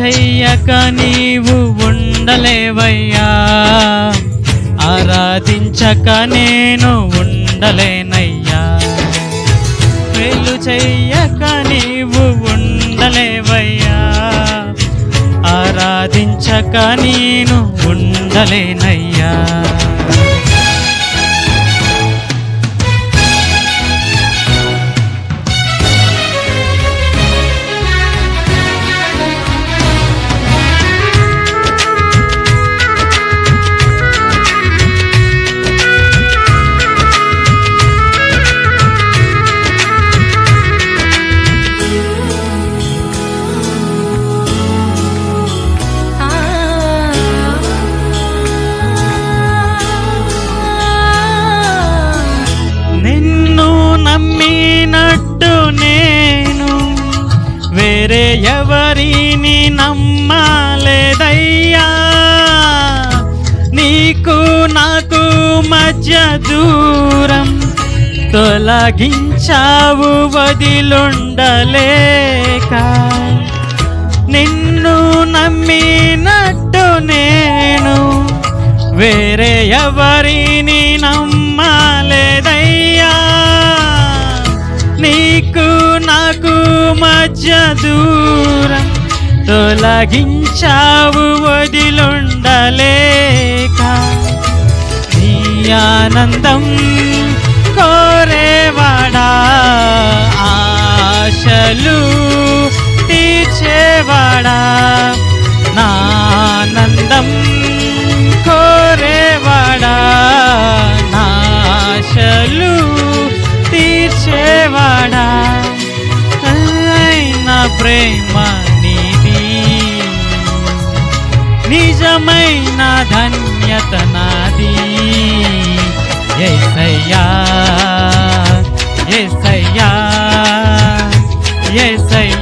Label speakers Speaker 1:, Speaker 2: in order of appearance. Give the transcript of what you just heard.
Speaker 1: చెయ్యక నీవు ఉండలేవయ్యా. ఆరాధించక నేను ఉండలేనయ్యా. మేలు చెయ్యక నీవు ఉండలేవయ్యా. ఆరాధించక నేను ఉండలేనయ్యా. ఎవరిని నమ్మలేదయ్యా? నీకు నాకు మధ్య దూరం తొలగించావు వదిలుండలేక. నిన్ను నమ్మినట్టు నేను వేరే ఎవరిని నమ్మా మధ్య దూరం తొలగించావు వదిలుండలేక నీ ఆనందం కోరే ప్రేమ నీది నిజమైన ధన్యత నాది. ఎసయ్యా ఎసయ్యా ఎసయ్యా